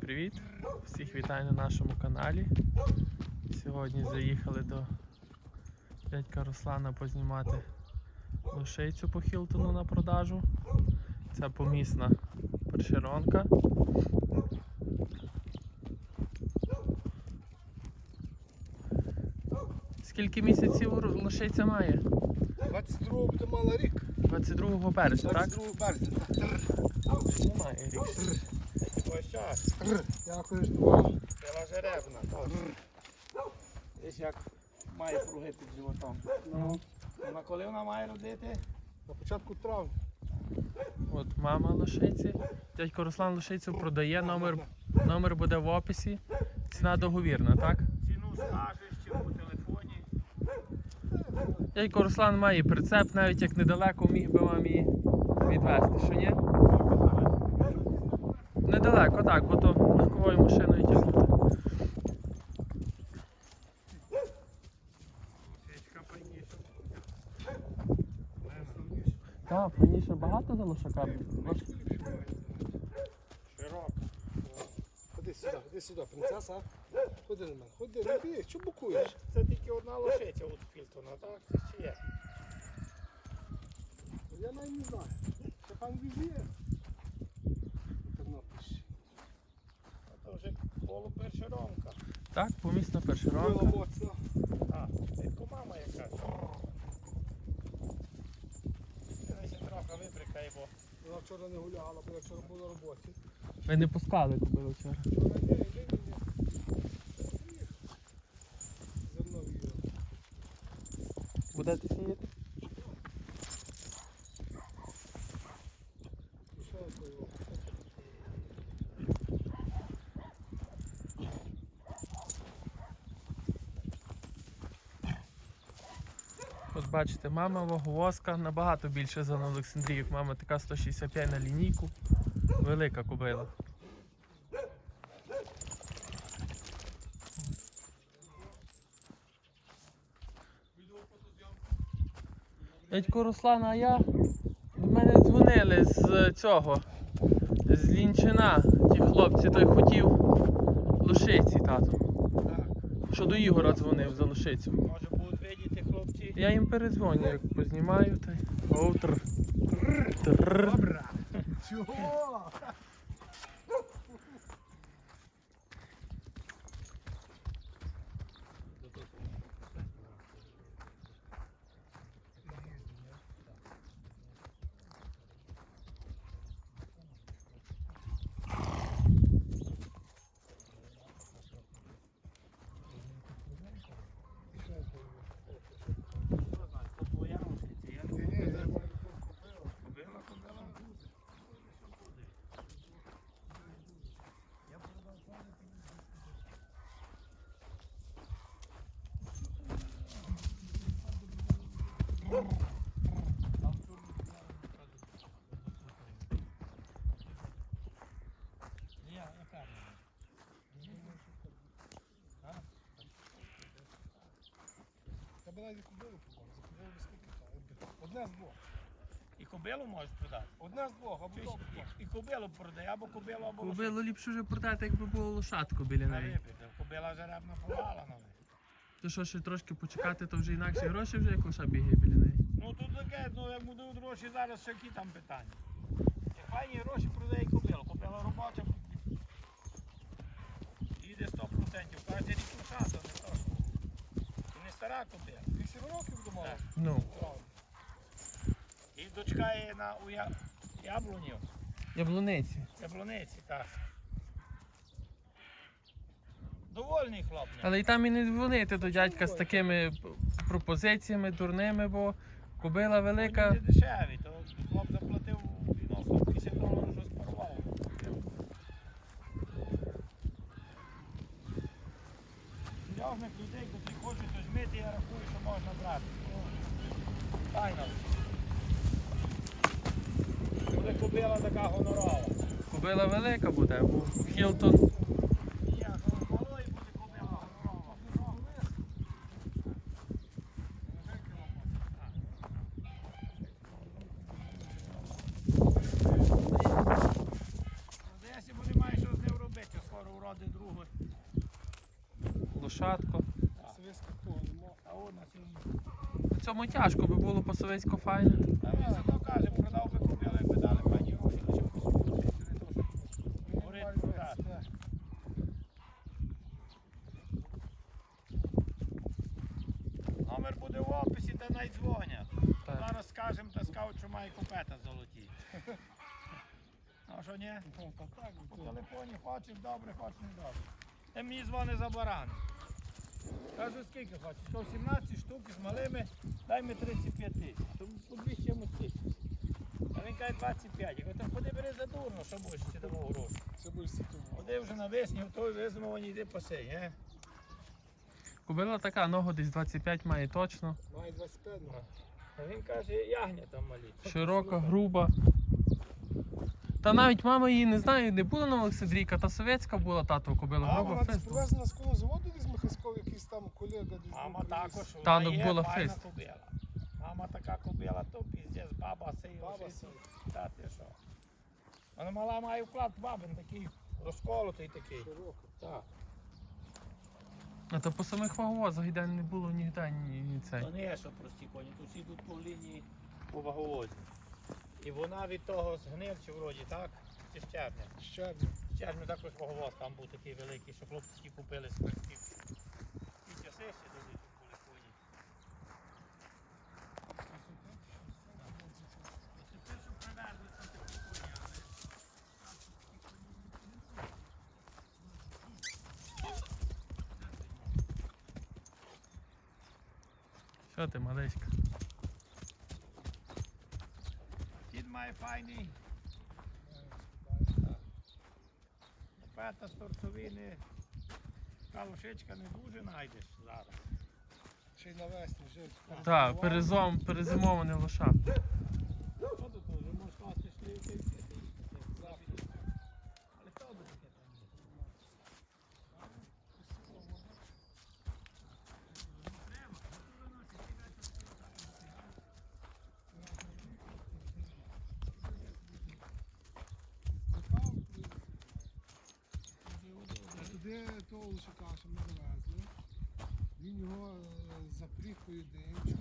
привіт! Всіх вітаю на нашому каналі. Сьогодні заїхали до дядька Руслана познімати лошицю по Хілтону на продажу. Це помісна першеронка. Скільки місяців лошиця має? 22 буде мала рік. 22 березня, так? 22 березня. Немає рік. Я користував. ціла жеребна. Десь як має пруги під животом. Ну, На коли вона має родити? На початку травня. От мама лошиці. Дядько Руслан лошицю продає, номер, номер буде в описі. Ціна договірна, так? Ціну скажеш чи по телефоні. Дядько Руслан має прицеп, навіть як недалеко міг би вам її відвезти, що ні? Недалеко, так, бо то легковою машиною тягнути. Так, раніше багато за лошака. Широка. Ходи сюди, ходи сюди, принцеса. Ходи на мене. Ходи, не бій, що букуєш? Це тільки одна лошиця у Філтона, так? Чи ще є? Я навіть не знаю. Це пан Візіє. Тернопільщина. А то вже полупершеронка. Так, помісна Була першеронка. моцна. А, тільки мама якась. Десь трохи вибрикає, бо Вона вчора не гуляла, бо я вчора був на роботі. Ви не пускали купили вчора. Вчора ні, ні, ні, ні. Зерно віяло. Будете сіяти? Той. От бачите, мама ваговозка набагато більше за Олександріїв. Мама така 165 на лінійку. Велика кобила. Дядько Руслан, а я до мене дзвонили з цього, з Лінчина. Ті хлопці, той хотів лошиці, тато. Що до Ігора дзвонив за лошицю. може будуть видіти хлопці. Я їм перезвоню, як познімаю, та й. Добре. Чого? То твоя лошиця, я не знаю. Кобила, кобила. Я, яка? Навіть кубилу побав. За кубилу скільки там? Одне з двох. І кобилу можеш продати. Одне з двох, або Чуєш, добре. і, і кобилу продай, або кобилу, або Кобилу ліпше вже продати, якби було лошадку біля На неї. випити. Кобила жеребна повала на неї. То що ще трошки почекати, то вже інакші гроші вже як лоша бігає біля неї. Ну тут таке, ну як будуть гроші зараз, ще які там питання. Як файні гроші продає кобилу. Кобила робоча. Їде 100%. Кожен рік лошата, не то. Стара кобила. Вісім років думала. Ну, І дочка є на у я... яблунів. яблуниці. Яблуниці, так. Довольний хлоп. не? Але і там і не дзвонити до дядька з такими пропозиціями дурними, бо кобила велика. Вони не дешеві, то хлоп заплатив відносно 50 доларів, що спарував. Серйозних людей, які хочуть візьмити, я рахую, що можна брати. Файно. Буде купила така гонорова. Кобила велика буде, бо Хілтон. Десь буде має що з ним робити. скоро уроди другої. От на цьому. Тяжко би було по совєтсько файно. А він зато каже, продав би купили, якби дали пані гроші, послухати. Продати. Номер буде в описі, та най дзвонять. Так. Зараз скажемо, та скажуть, що має купета золоті. А що ні? Ну, По телефоні хочеш добре, хочеш не добре. Та мені дзвони за барани. Кажу, скільки хочеш? Кажу, 17 штук з малими, дай мені 35 тисяч. По 200 чимось тисяч. А він каже 25. Я кажу, та ходи бери за дурно, що будеш чи дамо гроші. Це будеш. Ходи вже на весні, в той візьмемо, йди посей, е? Кобила така, ногу десь 25 має точно. Має 25, ну. А він каже, ягня там малі. Широка, груба. Та навіть мама її не знаю, не була на Олександрійка, та совєтська була тато кобила. А, вона десь фест. з кого заводу десь Михаськов, якийсь там колега десь. Мама також, вона Танок є була файна фест. кобила. Мама така кобила, то піздець, баба сей, Баба оши сей. Та ти що? Вона мала має вклад бабин такий, розколотий такий. Широка. Так. А то по самих ваговозах йде не було ніде ні, ні цей. То не що прості коні, тут всі йдуть по лінії по ваговозі. І вона від того з гнильчі вроді, так? Чи з червня? Щебня. З червня також ваговоз там був такий великий, що хлопці купили з квартів. І часи ще дадуть були коні. Це те, що привезли, це такі коні, але Що ти, малечка? Кіт має файний. Пета з торцовини. Калушечка не дуже знайдеш зараз. Ще й навесні, вже. Так, перезом, перезимований лошак. Що тут вже можеш класти шлівки? Але хто би таке там є? Туди того лишака, що ми завезли. Він його е, запріг по єдинчу.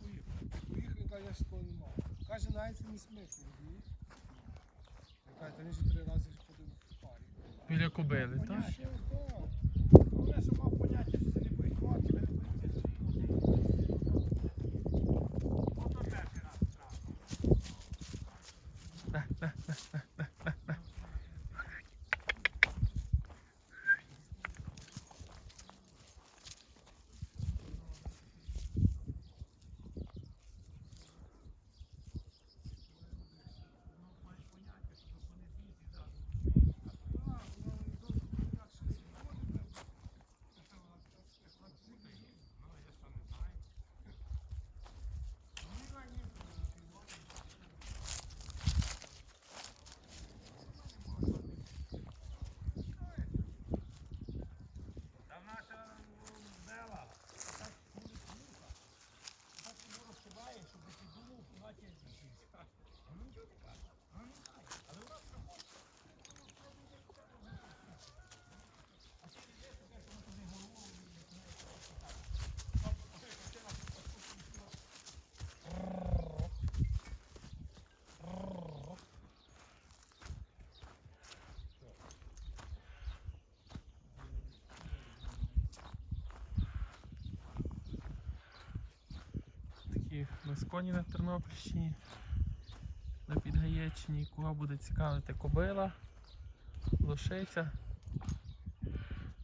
Поїхав, він каже, я ж того не мав. Каже, навіть не смикнув. Я кажу, та він три рази ходив в парі. Біля кобили, так? Поняття. Ще так. Головне, що мав поняття, що це не боїть морки, не боїться своїх. Ото перший раз страшно. Там наша Бела, так буде смуха. Так його розкидає, щоб ти думав, куди тебе зійшла. А ну нічого не каже. А не знає. Але вона приходить. А ти не йдеш, кажеш, вона тобі голову не знає, що це так. Тобто, ти на Такі у нас коні на Тернопільщині, на Підгаєчині, кого буде цікавити кобила, лошиця.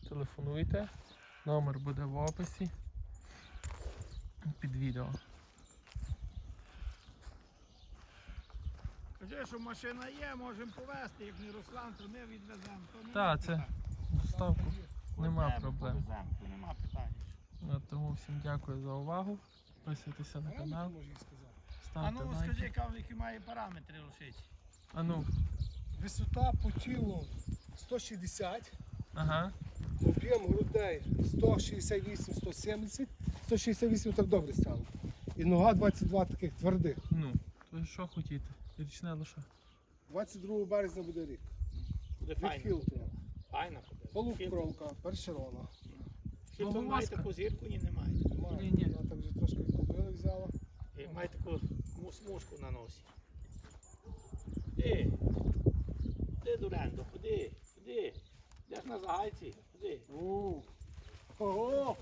Телефонуйте, номер буде в описі під відео. Кажи, що машина є, можемо повезти, як не Руслан, то ми відвеземо. То Так, це доставку нема проблем. нема питань. Тому всім дякую за увагу. Підписуйтеся на канал. А ну скажи, які має параметри лошиці? А ну, Висота по тілу 160, ага. об'єм грудей 168-170. 168 так добре стало. І нога 22 таких твердих. Ну, то що хотіти? Річне лоша. 22 березня буде рік. Буде файно. Файна кобила. Полукровка, першерона. Хіба Ну, має ласка. таку зірку, ні, не маєте. Немає. Ні, ні. Вже трошки кобили взяла. І має таку смужку на носі. Ходи. Ходи, Дурендо, ходи, ходи. Йдеш на загайці, ходи. Ого!